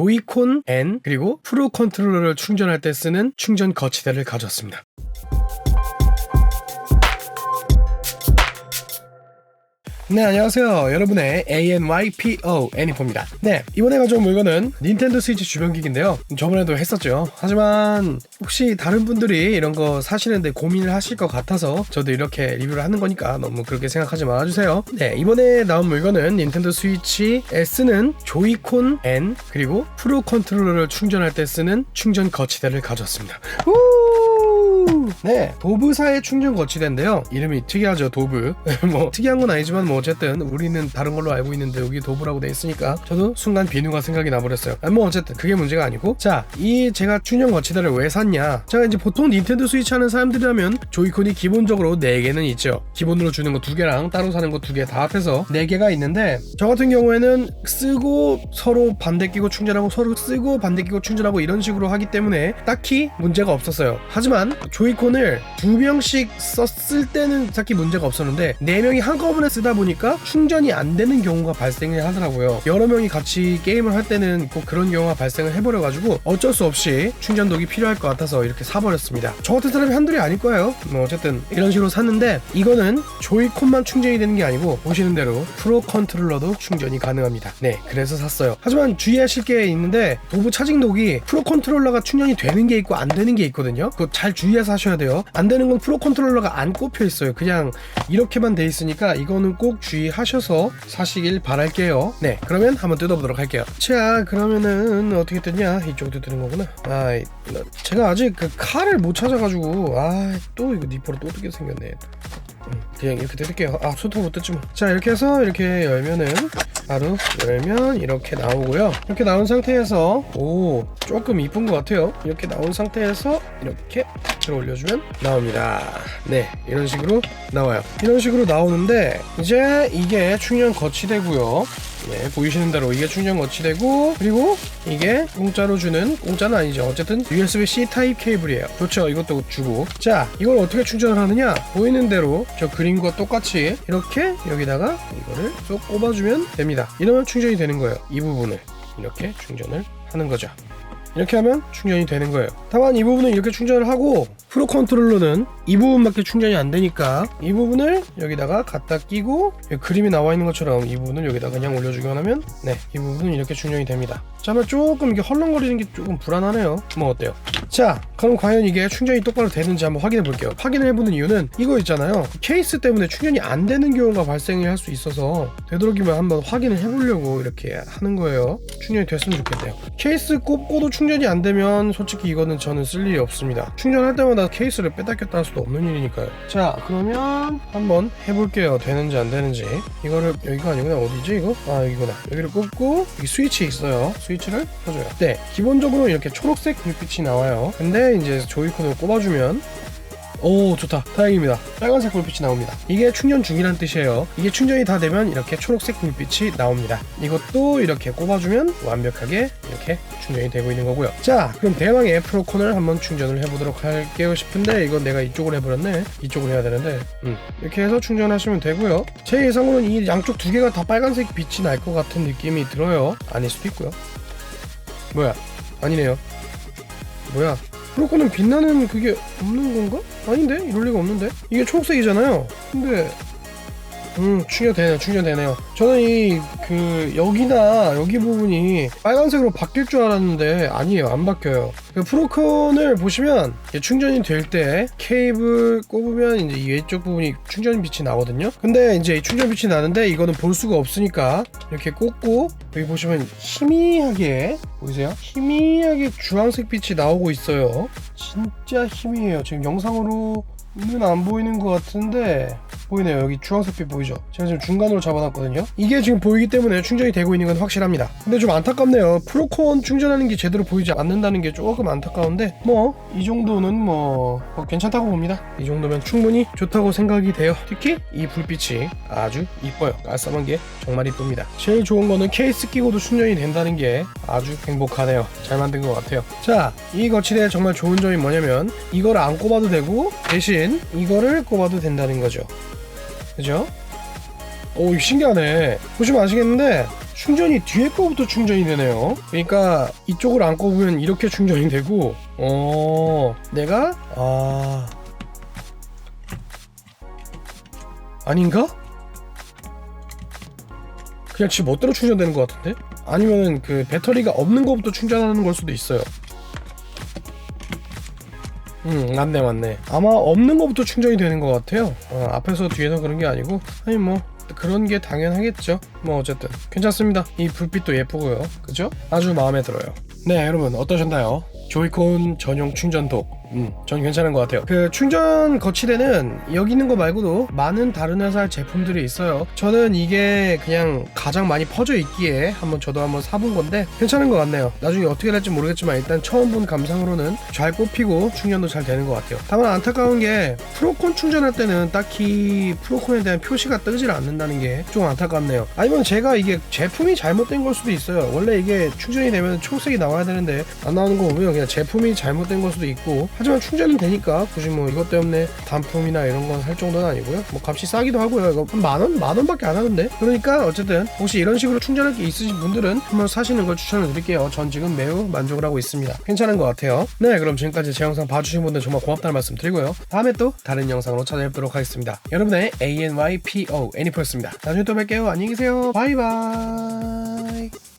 조이콘 N 그리고 프로 컨트롤러를 충전할 때 쓰는 충전 거치대를 가져왔습니다. 네 안녕하세요. 여러분의 ANYPO 애니포입니다. 네 이번에 가져온 물건은 닌텐도 스위치 주변기기인데요. 저번에도 했었죠. 하지만 혹시 다른 분들이 이런 거 사시는데 고민을 하실 것 같아서 저도 이렇게 리뷰를 하는 거니까 너무 그렇게 생각하지 말아주세요. 네 이번에 나온 물건은 닌텐도 스위치 S는 조이콘 N 그리고 프로 컨트롤러를 충전할 때 쓰는 충전 거치대를 가져왔습니다 네, 도브사의 충전 거치대인데요. 이름이 특이하죠, 도브. 뭐 특이한 건 아니지만 뭐 어쨌든 우리는 다른 걸로 알고 있는데 여기 도브라고 돼 있으니까 저도 순간 비누가 생각이 나버렸어요. 아, 뭐 어쨌든 그게 문제가 아니고 자, 이 제가 충전 거치대를 왜 샀냐? 제가 이제 보통 닌텐도 스위치 하는 사람들이라면 조이콘이 기본적으로 4개는 있죠. 기본으로 주는 거 2개랑 따로 사는 거 2개 다 합해서 4개가 있는데 저 같은 경우에는 쓰고 서로 반대 끼고 충전하고 서로 쓰고 반대 끼고 충전하고 이런 식으로 하기 때문에 딱히 문제가 없었어요. 하지만 조이콘 을 두 명씩 썼을 때는 딱히 문제가 없었는데 네 명이 한꺼번에 쓰다 보니까 충전이 안 되는 경우가 발생을 하더라고요. 여러 명이 같이 게임을 할 때는 꼭 그런 경우가 발생을 해버려가지고 어쩔 수 없이 충전독이 필요할 것 같아서 이렇게 사버렸습니다. 저 같은 사람이 한둘이 아닐 거예요. 뭐 어쨌든 이런 식으로 샀는데 이거는 조이콘만 충전이 되는 게 아니고 보시는 대로 프로 컨트롤러도 충전이 가능합니다. 네, 그래서 샀어요. 하지만 주의하실 게 있는데 도구 차징독이 프로 컨트롤러가 충전이 되는 게 있고 안 되는 게 있거든요. 그거 잘 주의해서 하셔야 돼요. 안 되는 건 프로 컨트롤러가 안 꼽혀 있어요. 그냥 이렇게만 돼 있으니까 이거는 꼭 주의하셔서 사시길 바랄게요. 네, 그러면 한번 뜯어보도록 할게요. 자, 그러면은 어떻게 뜯냐? 이쪽도 뜯는 거구나. 아, 이- 제가 아직 그 칼을 못 찾아가지고 아, 또 이거 니퍼로 또 뜯게 생겼네. 음, 그냥 이렇게 뜯을게요. 아, 손톱으로 뜯지 뭐. 자, 이렇게 해서 이렇게 열면은 바로 열면 이렇게 나오고요. 이렇게 나온 상태에서 오 조금 이쁜 것 같아요. 이렇게 나온 상태에서 이렇게 들어 올려주면 나옵니다. 네, 이런 식으로 나와요. 이런 식으로 나오는데 이제 이게 충전 거치대고요. 네, 보이시는 대로 이게 충전 거치대고 그리고 이게 공짜로 주는 공짜는 아니죠. 어쨌든 USB-C 타입 케이블이에요. 그렇죠. 이것도 주고 자 이걸 어떻게 충전을 하느냐 보이는 대로 저 그림과 똑같이 이렇게 여기다가 이거를 쏙 꼽아주면 됩니다. 이러면 충전이 되는 거예요. 이 부분을 이렇게 충전을 하는 거죠. 이렇게 하면 충전이 되는 거예요. 다만 이 부분은 이렇게 충전을 하고 프로 컨트롤러는 이 부분밖에 충전이 안 되니까 이 부분을 여기다가 갖다 끼고 그림이 나와 있는 것처럼 이 부분을 여기다 그냥 올려주기만 하면 네, 이 부분은 이렇게 충전이 됩니다. 자, 하면 조금 이게 헐렁거리는 게 조금 불안하네요. 뭐 어때요? 자, 그럼 과연 이게 충전이 똑바로 되는지 한번 확인해 볼게요. 확인을 해보는 이유는 이거 있잖아요. 케이스 때문에 충전이 안 되는 경우가 발생을 할 수 있어서 되도록이면 한번 확인을 해보려고 이렇게 하는 거예요. 충전이 됐으면 좋겠네요. 케이스 꼽고도 충전이 안 되면 솔직히 이거는 저는 쓸 일이 없습니다. 충전할 때마다 케이스를 빼다 꼈다 할 수도 없는 일이니까요. 자, 그러면 한번 해볼게요. 되는지 안 되는지. 이거를 여기가 아니구나. 어디지 이거? 아 여기구나. 여기를 꼽고 여기 스위치 있어요. 스위치를 켜줘요. 네, 기본적으로 이렇게 초록색 불빛이 나와요. 근데 이제 조이콘을 꼽아주면 오 좋다. 다행입니다. 빨간색 불빛이 나옵니다. 이게 충전 중이란 뜻이에요. 이게 충전이 다 되면 이렇게 초록색 불빛이 나옵니다. 이것도 이렇게 꼽아주면 완벽하게 이렇게 충전이 되고 있는 거고요. 자 그럼 대망의 프로콘을 한번 충전을 해보도록 할게요 싶은데 이건 내가 이쪽으로 해버렸네. 이쪽으로 해야 되는데. 음. 이렇게 해서 충전하시면 되고요. 제 예상으로는 이 양쪽 두 개가 다 빨간색 빛이 날 것 같은 느낌이 들어요. 아닐 수도 있고요. 뭐야? 아니네요. 뭐야 프로콘은 빛나는 그게 없는 건가? 아닌데? 이럴 리가 없는데? 이게 초록색이잖아요. 근데 음 충전되네요 충전되네요. 저는 이 그 여기나 여기 부분이 빨간색으로 바뀔 줄 알았는데 아니에요 안 바뀌어요. 그 프로콘을 보시면 충전이 될 때 케이블 꼽으면 이제 이 왼쪽 부분이 충전 빛이 나거든요. 근데 이제 이 충전 빛이 나는데 이거는 볼 수가 없으니까 이렇게 꽂고 여기 보시면 희미하게 보이세요? 희미하게 주황색 빛이 나오고 있어요. 진짜 희미해요. 지금 영상으로 눈안 보이는 것 같은데 보이네요. 여기 주황색빛 보이죠? 제가 지금 중간으로 잡아놨거든요. 이게 지금 보이기 때문에 충전이 되고 있는 건 확실합니다. 근데 좀 안타깝네요. 프로콘 충전하는 게 제대로 보이지 않는다는 게 조금 안타까운데 뭐 이 정도는 뭐, 뭐 괜찮다고 봅니다. 이 정도면 충분히 좋다고 생각이 돼요. 특히 이 불빛이 아주 이뻐요. 깔쌈한 게 정말 이쁩니다. 제일 좋은 거는 케이스 끼고도 충전이 된다는 게 아주 행복하네요. 잘 만든 것 같아요. 자 이 거치대 정말 좋은 점이 뭐냐면 이걸 안 꼽아도 되고 대신 이거를 꼽아도 된다는 거죠 그죠? 오 신기하네 보시면 아시겠는데 충전이 뒤에 거부터 충전이 되네요. 그러니까 이쪽을 안 꼽으면 이렇게 충전이 되고, 어, 내가 아 아닌가? 그냥 지 멋대로 충전되는 것 같은데? 아니면 그 배터리가 없는 것부터 충전하는 걸 수도 있어요. 음 맞네 맞네. 아마 없는 것부터 충전이 되는 것 같아요. 어, 앞에서 뒤에서 그런 게 아니고 아니 뭐 그런 게 당연하겠죠. 뭐 어쨌든. 괜찮습니다. 이 불빛도 예쁘고요. 그죠? 아주 마음에 들어요. 네 여러분 어떠셨나요 조이콘 전용 충전도 음, 전 괜찮은 것 같아요. 그 충전 거치대는 여기 있는 거 말고도 많은 다른 회사 제품들이 있어요. 저는 이게 그냥 가장 많이 퍼져 있기에 한번 저도 한번 사본 건데 괜찮은 것 같네요. 나중에 어떻게 될지 모르겠지만 일단 처음 본 감상으로는 잘 꼽히고 충전도 잘 되는 것 같아요. 다만 안타까운 게 프로콘 충전할 때는 딱히 프로콘에 대한 표시가 뜨질 않는다는 게 좀 안타깝네요. 아니면 제가 이게 제품이 잘못된 걸 수도 있어요. 원래 이게 충전이 되면 초록색이 나와야 되는데 안 나오는 거 보면 그냥 제품이 잘못된 걸 수도 있고 하지만 충전은 되니까 굳이 뭐 이것 때문에 단품이나 이런 건 살 정도는 아니고요. 뭐 값이 싸기도 하고요. 이거 만 원? 만 원밖에 안 하는데. 그러니까 어쨌든 혹시 이런 식으로 충전할 게 있으신 분들은 한번 사시는 걸 추천을 드릴게요. 전 지금 매우 만족을 하고 있습니다. 괜찮은 것 같아요. 네, 그럼 지금까지 제 영상 봐주신 분들 정말 고맙다는 말씀 드리고요. 다음에 또 다른 영상으로 찾아뵙도록 하겠습니다. 여러분의 ANYPO 애니포였습니다. 나중에 또 뵐게요. 안녕히 계세요. 바이바이.